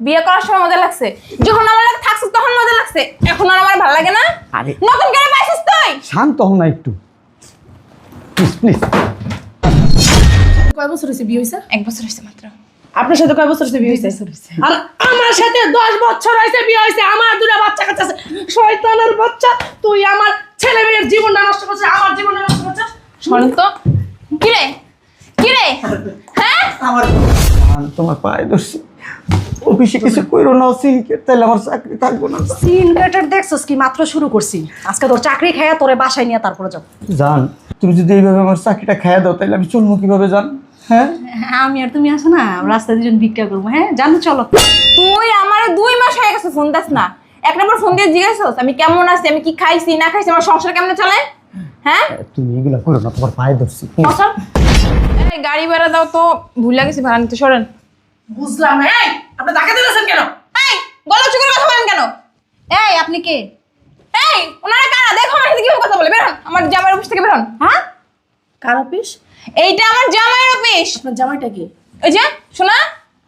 বিয়ে করার সময় মজা লাগছে। যখন আমার লাগে থাকছিস তখন মজা লাগছে। এখন আর আমার ভালো লাগে না। আরে। নতুন করে পাইছিস তুই। শান্ত হও না একটু। Please please. কয় বছর হয়েছে বিয়ে হয়েছে এক বছর হয়েছে মাত্র। আপনার সাথে কয় বছর হয়েছে বিয়ে হয়েছে আর আমার সাথে দশ বছর হয়েছে বিয়ে হয়েছে আমার দুটা বাচ্চা কাচ্চা আছে। শয়তানের বাচ্চা তুই আমার ছেলে মেয়ের জীবনটা নষ্ট করছিস আমার জীবনটা নষ্ট করছিস। শোনেন তো কিরে? কিরে হ্যাঁ? আমার তোমার পায়ে দোষী অফিসে কিছু কইরো না সিনকেট তাহলে আমার চাকরি থাকব না। সিন কাটার দেখছস কি? মাত্র শুরু করছি। আজকে তোর চাকরি খাইয়া তোরে বাসায় নিয়ে তারপরে যাও জান তুমি যদি এইভাবে আমার চাকরিটা খাইয়া দাও তাহলে আমি চলবো কীভাবে জান? হ্যাঁ? আমি আর তুমি আসো না রাস্তায় দুজন ভিক্ষা করব। হ্যাঁ জানো চলো। তুই আমার দুই মাস হয়ে গেছে ফোন দাস না। এক নম্বর ফোন দিয়ে জিজ্ঞাসা আমি কেমন আছি আমি কি খাইছি না খাইছি আমার সংসার কেমন চলে? হ্যাঁ? তুমি এগুলো করো না তোমার পায়ে ধরছি। গাড়ি ভাড়া দাও তো ভুলে গেছি ভাড়া নিতে সরেন। বুঝলাম না। এই আপনি টাকা দিতেছেন কেন? এই গলা উঁচু করে কথা বলেন কেন? এই আপনি কে? এই ওনারা কারা? দেখো আমার সাথে কীভাবে কথা বলে। বেরোন আমার জামাইয়ের অফিস থেকে বেরোন হ্যাঁ? কার অফিস? এইটা আমার জামাইয়ের অফিস। আপনার জামাইটা কি? এই যে শোনা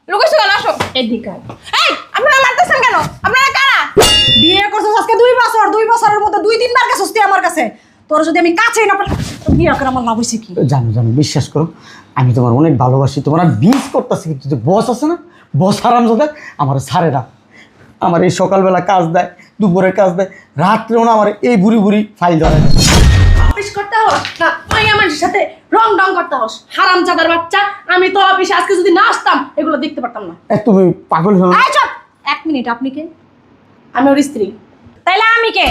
লুকেছো কেন? আসো। এদিকে এই আপনারা মারতেছেন কেন? আপনারা কারা? বিয়ে করছস আজকে দুই বছর দুই বছরের মধ্যে দুই তিনবার গেছস তুই আমার কাছে। তোর যদি আমি কাছেই না পেলে বিয়ে করে আমার লাভ হয়েছে কি? জানো জানো বিশ্বাস করো আমি তোমার অনেক ভালোবাসি তোমার বিজ করতেছি কিন্তু যে বস আছে না বস আরাম যাদের আমার না। আমার এই সকালবেলা কাজ দেয় দুপুরে কাজ দেয় রাত্রেও না আমার এই বুড়ি বুড়ি ফাইল ধরে। অফিস করতে হস না মানুষের সাথে রং রং করতে হস। হারাম চাদার বাচ্চা আমি তো অফিসে আজকে যদি না আসতাম এগুলো দেখতে পারতাম না। এ, তুমি পাগল এক মিনিট আপনি কে? আমি ওর স্ত্রী। তাইলে আমি কে?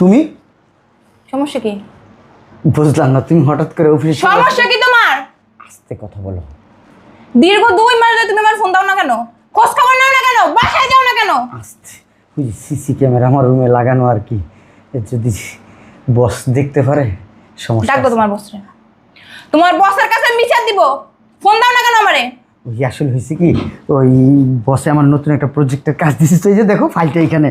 তুমি? সমস্যা কি? বুঝলাম না তুমি হঠাৎ করে অফিসে সমস্যা কি তোমার? আস্তে কথা বলো। দীর্ঘ দুই মাস ধরে তুমি আমার ফোন দাও না কেন? খোঁজ খবর নাও না কেন? বাসায় যাও না কেন? আস্তে ওই সিসি ক্যামেরা আমার রুমে লাগানো আর কি। যদি বস দেখতে পারে সমস্যা ডাকবো তোমার বসরে তোমার বসের কাছে মিছা দিব। ফোন দাও না কেন আমারে? ওই আসলে হয়েছে কি ওই বসে আমার নতুন একটা প্রজেক্টের কাজ দিয়েছে তো এই যে দেখো ফাইলটা এখানে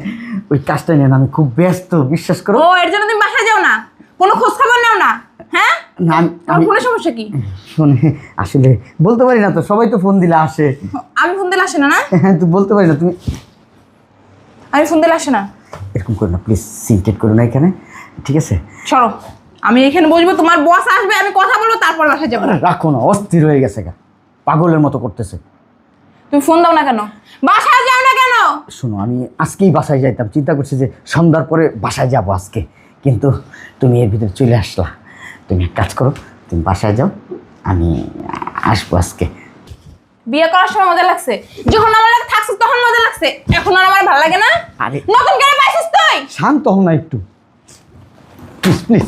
ওই কাজটা নেন আমি খুব ব্যস্ত বিশ্বাস করো। ও এর জন্য তুমি বাসায় যাও না? কোনো খোঁজ খবর নাও না? হ্যাঁ? না আমি- তোমার সমস্যা কি? শোনে আসলে বলতে পারি না তো সবাই তো ফোন দিলে আসে। আমি ফোন দিলে আসে না না? হ্যাঁ তো বলতে পারি না তুমি আমি ফোন দিলে আসে না। এরকম করো না প্লিজ সিনকেট করো না এখানে ঠিক আছে? সরো। আমি এখানে বসবো তোমার বস আসবে আমি কথা বলব তারপর বাসায় যাব। রাখো না অস্থির হয়ে গেছে গা। পাগলের মতো করতেছে। তুমি ফোন দাও না কেন? বাসায় যাও না কেন? শোনো আমি আজকেই বাসায় যাইতাম। চিন্তা করছি যে সন্ধ্যার পরে বাসায় যাব আজকে। কিন্তু তুমি এর ভিতরে চলে আসলা। তুমি এক কাজ করো তুমি বাসায় যাও আমি আসব আজকে। বিয়ে করার সময় মজা লাগছে। যখন আমার লাগে থাকছিস তখন মজা লাগছে। এখন আর আমার ভালো লাগে না? আরে নতুন করে পাইছিস তুই? শান্ত হও না একটু। প্লিজ প্লিজ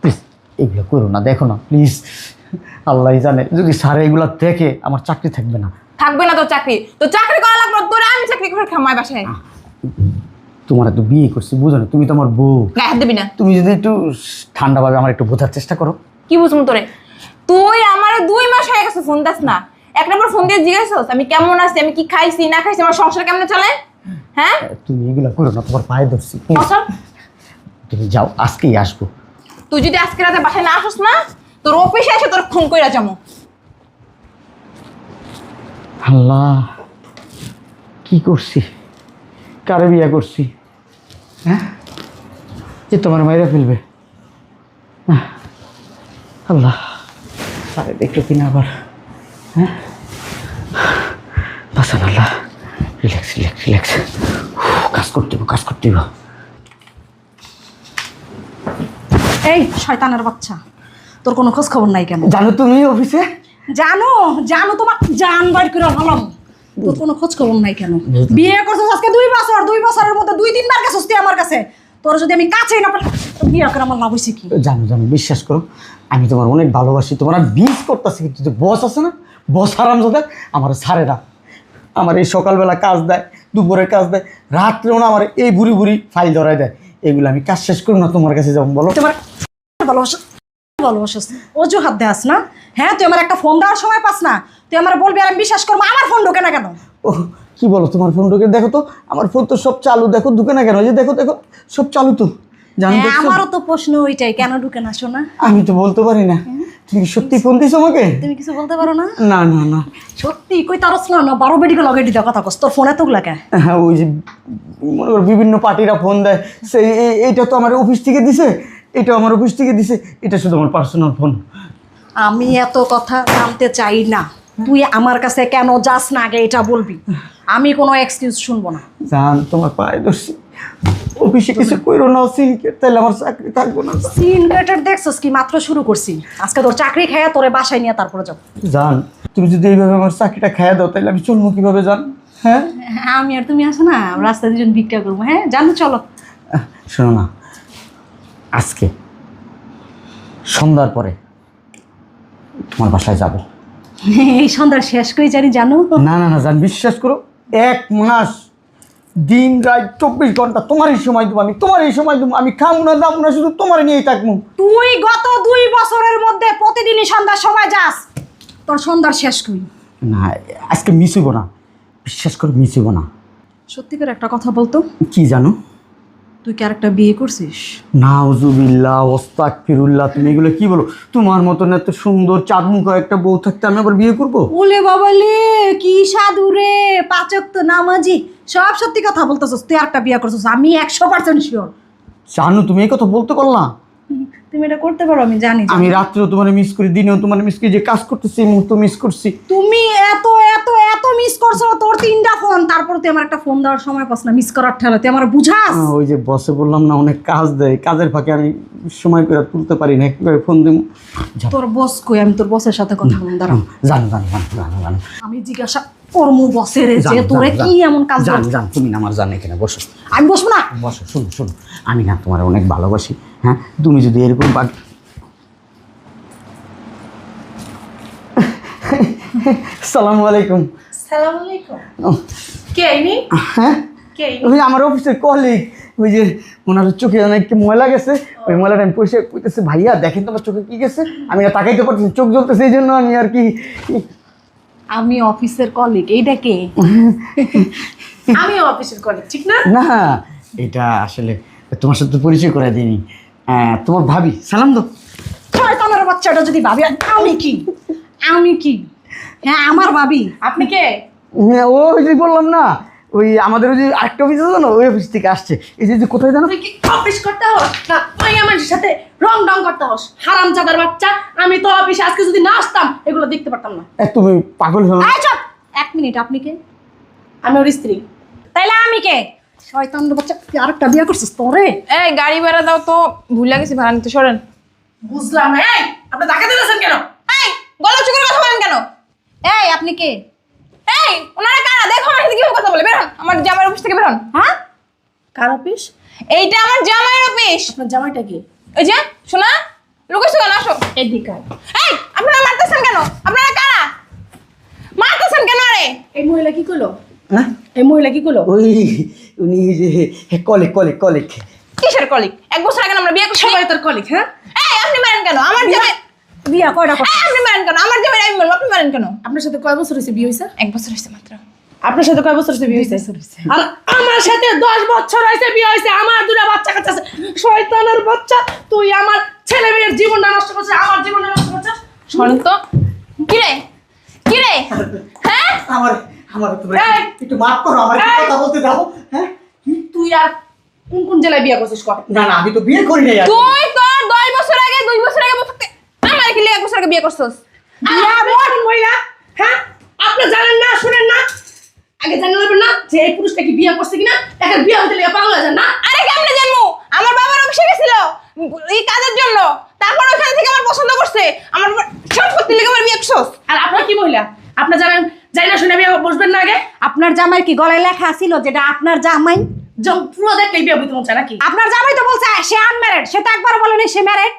প্লিজ এগুলো করো না দেখো না প্লিজ। আল্লাহ জানে। যদি স্যার এগুলো দেখে আমার চাকরি থাকবে না। থাকবে না তো চাকরি। তো চাকরি করা লাগবে না, তোরে আমি চাকরি করে খামাই বাসায়। তোমার তো বিয়ে করছি বুঝো না তুমি তো আমার বউ। গায়ে হাত দিবি না। তুমি যদি একটু ঠান্ডাভাবে আমার একটু বোঝার চেষ্টা করো। কি বুঝব তোরে? তুই আমার দুই মাস হয়ে গেছে ফোন দাস না। এক নম্বর ফোন দিয়ে জিজ্ঞাসা আমি কেমন আছি আমি কি খাইছি না খাইছি আমার সংসার কেমন চলে? হ্যাঁ? তুমি এগুলো করো না তোমার পায়ে ধরছি। please। তুমি যাও আজকেই আসব। তুই যদি আজকে রাতে বাসায় না আসিস না তোর অফিসে এসে তোর খুন কইরা যাব আল্লাহ কি করছি? কারে বিয়া করছি? হ্যাঁ? যে তোমার মাইরা ফেলবে। আল্লাহ আরে দেখল কিনা আবার। হ্যাঁ? বাসান আল্লাহ রিল্যাক্স রিল্যাক্স রিল্যাক্স কাজ করতে হবে, কাজ করতে হবে। এই শয়তানের বাচ্চা। তোর কোনো খোঁজ খবর নাই কেন? জানো তুমি অফিসে? জানো জানো তোমার জান বার করে হলাম তোর কোনো খোঁজ খবর নাই কেন? বিয়ে করছস আজকে দুই বছর দুই বছরের মধ্যে দুই তিনবার গেছস তুই আমার কাছে। তোর যদি আমি কাছেই না পেলে বিয়ে করে আমার লাভ হয়েছে কি? জানো জানো বিশ্বাস করো আমি তোমার অনেক ভালোবাসি তোমার আর বিজ করতেছি কিন্তু যে বস আছে না বস আরাম যাদের আমার না। আমার এই সকালবেলা কাজ দেয় দুপুরে কাজ দেয় রাত্রেও না আমার এই বুড়ি বুড়ি ফাইল ধরায় দেয়। এগুলো আমি কাজ শেষ করি না তোমার কাছে যাব বলো। তোমার ভালোবাসা ভালোবাসিস অজুহাত দেয়াস না। হ্যাঁ তুই আমার একটা ফোন দেওয়ার সময় পাস না। তুই আমার বলবি আর আমি বিশ্বাস করব আমার ফোন ঢোকে না কেন? ও কি বলো তোমার ফোন ঢুকে? দেখো তো আমার ফোন তো সব চালু দেখো ঢুকে না কেন? যে দেখো দেখো সব চালু তো। জান হ্যাঁ, দেখছ? আমারও তো প্রশ্ন ওইটাই কেন ঢুকে না শোনা? আমি তো বলতে পারি না। তুমি কি সত্যি ফোন দিছো আমাকে? তুমি কিছু বলতে পারো না? না না না। সত্যি কই তারস না না বারো বেডিকে লগে দিতে কথা কস তোর ফোন এত লাগে হ্যাঁ ওই যে মনে করো বিভিন্ন পার্টিরা ফোন দেয়। সেই এ- এইটা তো আমার অফিস থেকে দিছে। এটা আমার অফিস থেকে দিছে এটা শুধু আমার পার্সোনাল ফোন আমি এত কথা জানতে চাই না। তুই আমার কাছে কেন যাস না আগে এটা বলবি? আমি কোনো এক্সকিউজ শুনব না। জান তোমার পায়ে দর্শি অফিসে কিছু কইরো না সিনকেট তাহলে আমার চাকরি থাকব না। সিন গেটার দেখছস কি? মাত্র শুরু করছি। আজকে তোর চাকরি খাইয়া তোরে বাসায় নিয়ে তারপরে যাও জান তুমি যদি এইভাবে আমার চাকরিটা খাইয়া দাও তাহলে আমি চলবো কীভাবে জান? হ্যাঁ? আমি আর তুমি আসো না রাস্তায় দুজন ভিক্ষা করব। হ্যাঁ জানো চলো। শোনো না। আজকে সন্ধ্যার পরে তোমার বাসায় যাব। এই সন্ধ্যা শেষ করে জানি জানো? না না না জান বিশ্বাস করো এক মাস দিন রাত চব্বিশ ঘণ্টা তোমারই সময় দেবো আমি তোমারই সময় দেবো আমি খাব না দাম না শুধু তোমার নিয়েই থাকব। তুই গত দুই বছরের মধ্যে প্রতিদিনই সন্ধ্যার সময় যাস তোর সন্ধ্যার শেষ করি না আজকে মিস হইব না বিশ্বাস করে মিস হইব না। সত্যি করে একটা কথা বলতো। কি জানো? তুই কি আরেকটা বিয়ে করছিস? নাউজুবিল্লাহ ওস্তাক ফিরুল্লাহ তুমি এগুলো কি বলো? তোমার মতন এত সুন্দর চাঁদমুখ একটা বউ থাকতে আমি আবার বিয়ে করব? ওলে বাবালে কি সাধু রে পাচক তো নামাজি। সব সত্যি কথা বলতেছস তুই আরেকটা বিয়ে করছিস আমি একশো পার্সেন্ট শিওর জানো তুমি এই কথা বলতে পারলা তুমি এটা করতে পারো আমি জানি আমি রাত্রেও তোমার মিস করি দিনেও তোমার মিস করি যে কাজ করতেছি মুহূর্তে মিস করছি। তুমি এত মিস করছ তোর তিনটা ফোন তারপর তুই আমার একটা ফোন দেওয়ার সময় পাস না মিস করার ঠেলা তুই আমার বুঝাস? ওই যে বসে বললাম না অনেক কাজ দেয়। কাজের ফাঁকে আমি সময় করে তুলতে পারি না কীভাবে ফোন দেবো তোর বস কই? আমি তোর বসের সাথে কথা বলুন দাঁড়া। জান জান জান জান জান। আমি জিজ্ঞাসা করমু বসের যে তোরে কি এমন কাজ জান জান তুমি না আমার জান এখানে বসো। আমি বসবো না? বসো শুনো শুনো। আমি না তোমার অনেক ভালোবাসি হ্যাঁ? তুমি যদি এরকম বাদ সালামু আলাইকুম। সালাম আলাইকুম। কে আইনি হ্যাঁ? কে ওই আমার অফিসের কলিগ ওই যে ওনার চোখে অনেক ময়লা গেছে ওই ময়লাটা আমি পয়সা কইতেছে ভাইয়া দেখেন তোমার চোখে কি গেছে আমি আর তাকাইতে চোখ জ্বলতেছে এই জন্য আমি আর কি আমি অফিসের কলিগ এইটা কে? আমি অফিসের কলিগ ঠিক না? না এটা আসলে তোমার সাথে পরিচয় করে দিইনি। তোমার ভাবি সালাম দো শয়তানের বাচ্চাটা যদি ভাবি আমি কি? আমি কি? হ্যাঁ আমার ভাবি। আপনি কে? হ্যাঁ, ও ওই যে বললাম না ওই আমাদের ওই যে আরেকটা অফিস আছে না ওই অফিস থেকে আসছে। এই যে যে কোথায় জানো? তুই কি অফিস করতে হস? না ওই আমার সাথে রং ডং করতে হস। হারাম চাদার বাচ্চা আমি তো অফিসে আজকে যদি না আসতাম এগুলো দেখতে পারতাম না। এ, তুমি পাগল চুপ! এক মিনিট আপনি কে? আমি ওর স্ত্রী। তাইলে আমি কে? শয়তানের বাচ্চা তুই আরেকটা বিয়ে করছিস তোরে? এই গাড়ি ভাড়া দাও তো ভুলে গেছি ভাড়া নিতে সরেন। বুঝলাম না এই আপনি ধাক্কা দিতেছেন কেন? এই গলা উঁচু করে কথা বলেন কেন? এই আপনি কে? এই ওনারা কারা? দেখো আমার সাথে কীভাবে কথা বলে? বেরোন আমার জামাইয়ের অফিস থেকে বেরোন হ্যাঁ? কার অফিস? এইটা আমার জামাইয়ের অফিস। আপনার জামাইটা কি? ওই যে শোনা? লুকাইছো কেন? আসো। এদিকে। এই আপনারা মারতেছেন কেন? আপনারা কারা? মারতেছেন কেন আরে? এই মহিলা কি করল? হ্যাঁ এই মহিলা কি করল? ওই উনি যে কলিগ কলিগ কলিগ। কিসের কলিগ? এক বছর আগে না আমরা বিয়ে করছি। সবাই তোর কলিগ হ্যাঁ? এই আপনি মারেন কেন? আমার জামাই বিয়া কয়টা? আপনি মারেন কেন? আমার জামাই আমি বলব আপনি মারেন কেন? আপনার সাথে কয় বছর হয়েছে বিয়ে হয়েছে? এক বছর হয়েছে মাত্র। আপনার সাথে কয় বছর হয়েছে বিয়ে হয়েছে? আর আমার সাথে দশ বছর হয়েছে বিয়ে হয়েছে আমার দুটা বাচ্চা কাচ্চা আছে। শয়তানের বাচ্চা তুই আমার ছেলে মেয়ের জীবনটা নষ্ট করছিস আমার জীবনটা নষ্ট করছিস। শোন তো। কিরে কিরে হ্যাঁ? আমার আমার তুমি একটু মাফ করো আমার কথা বলতে দাও হ্যাঁ? তুই আর কোন কোন জেলায় বিয়ে করছিস কর? না না আমি তো বিয়ে করি নাই তুই তোর দশ বছর আগে দুই বছর আগে বলতে আমার কি লিয়ে এক বছর আগে বিয়ে করছস? বিয়া কোন মহিলা। হ্যাঁ? আপনি জানেন না শুনেন না। আগে জানেন নেবেন না যে এই পুরুষটা কি বিয়ে করছে কিনা। তাকে বিয়ে হতে লেগে পাগল হয়ে না? আরে কেমনে জানব? আমার বাবার অফিসে গেছিল এই কাজের জন্য। তারপর ওখান থেকে আমার পছন্দ করছে। আমার সম্পত্তি লেগে আমার বিয়ে করছস। আর আপনার কি মহিলা? আপনি জানেন যাই না শুনে বিয়ে বসবেন না আগে। আপনার জামাই কি গলায় লেখা ছিল যেটা আপনার জামাই? পুরো দেখলেই বিয়ে হইতে মন চায় নাকি? আপনার জামাই তো বলছে সে আনম্যারেড সে তো একবার বলেনি সে ম্যারেড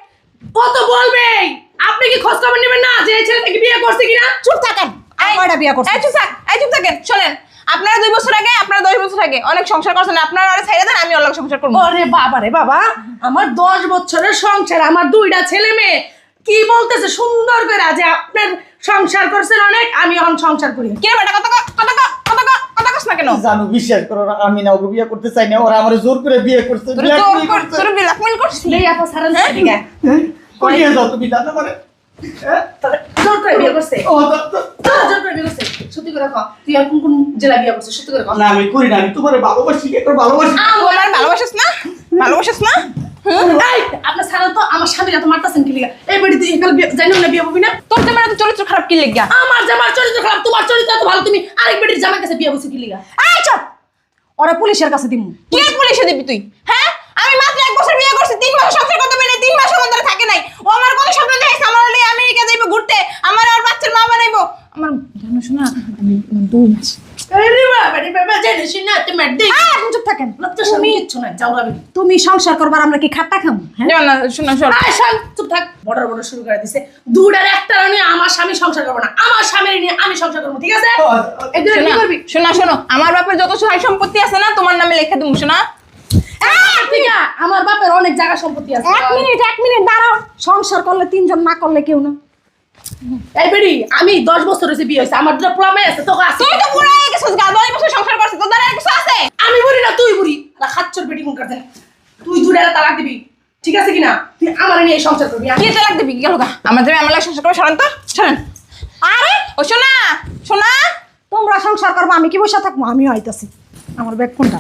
ও তো বলবেই আপনি কি খোঁজ খবর নেবেন না যে এই ছেলেটাকে বিয়ে করছে কিনা? চুপ থাকেন আর কয়টা বিয়ে করছে। চুপ থাক এই চুপ থাকেন শোনেন আপনারা দুই বছর আগে আপনারা দশ বছর আগে অনেক সংসার করছেন আপনারা আরে ছেড়ে দেন আমি অনেক সংসার করব। ওরে বাবা রে বাবা আমার দশ বছরের সংসার আমার দুইটা ছেলে মেয়ে কি বলতেছে সুন্দর করে যে আপনার সংসার করছেন অনেক আমি এখন সংসার করি। কি বেটা কত ক- কত ক- কত ক- কত ক কস না কেন? জানো বিশ্বাস করো আমি না ওকে বিয়ে করতে চাই না ওরা আমার জোর করে বিয়ে করছে জোর কর ব্ল্যাকমেল করছিস? লেই আপা সারান হ্যাঁ? হ্যাঁ? কই? যাও তুমি জানো মানে জোর করে বিয়ে করছে। ও, তো- তো- তোরা জোর করে বিয়ে করছে। সত্যি করে কও তুই আর কোন কোন জেলা বিয়ে করছিস? সত্যি করে কও। না আমি করি না আমি তোমার ভালোবাসি একবার ভালোবাসি। আমার ভালোবাসিস না? ভালোবাসিস না? আপনার সারান তো আমার স্বামীরা তো মারতাছেন কি লিগা? এই বাড়ি তুই জানি না বিয়ে হবি না? তোর তো চরিত্র খারাপ কি লেগা? আমার জামার চরিত্র খারাপ তোমার চরিত্র তো ভালো তুমি আরেক বেটির জামার কাছে বিয়ে বসে কি লিগা? এই চুপ! ওরা পুলিশের কাছে দিমু। কি পুলিশে দিবি তুই? হ্যাঁ আমি মাত্র এক বছর বিয়ে করছি তিন মাস সংসার করতে পারি তিন মাস আমার দ্বারা থাকে নাই। ও আমার কোন স্বপ্ন দেখাইছে আমার হলে আমেরিকা যাইবো ঘুরতে আমার আর বাচ্চার মা বানাইবো। আমার জানো শোনা আমি দুই মাস। আরে বাবা বেটি বাবা জানি শুনে তুমি সংসার করবার আমরা কি খাট্টা খামু? হ্যাঁ? না শোনা শোন। আয় শান চুপ থাক। বর্ডার বর্ডার শুরু করে দিছে। দুটার একটা নিয়ে আমার স্বামী সংসার করব না। আমার স্বামীর নিয়ে আমি সংসার করব ঠিক আছে? এই কি করবি? শোনা শোনো আমার বাপের যত সহায় সম্পত্তি আছে না তোমার নামে লেখা দেবো শোনা। আছে আমার বাপের অনেক জায়গা সম্পত্তি আছে। এক মিনিট এক মিনিট দাঁড়াও। সংসার করলে তিনজন না করলে কেউ না। এই বেড়ি আমি দশ বছর হয়েছে বিয়ে হয়েছে আমার দুটো প্রমাণ আছে তোকে আছে। তুই তো বুড়া হয়ে গেছিস গা। দশ বছর সংসার করছিস তোর দ্বারা কিছু আছে? আমি বুড়ি না তুই বুড়ি। আর খাচ্চর বেটি কোন কাছে তুই দুটা তালাক দিবি। ঠিক আছে কিনা? তুই আমার নিয়ে সংসার করবি কি তালাক দিবি? গেল গা। আমার আমার সংসার করে সরেন তো সরেন। আরে ও শোনা শোনা তোমরা সংসার করব আমি কি বসে থাকব? আমিও আইতাছি। আমার ব্যাগ কোনটা?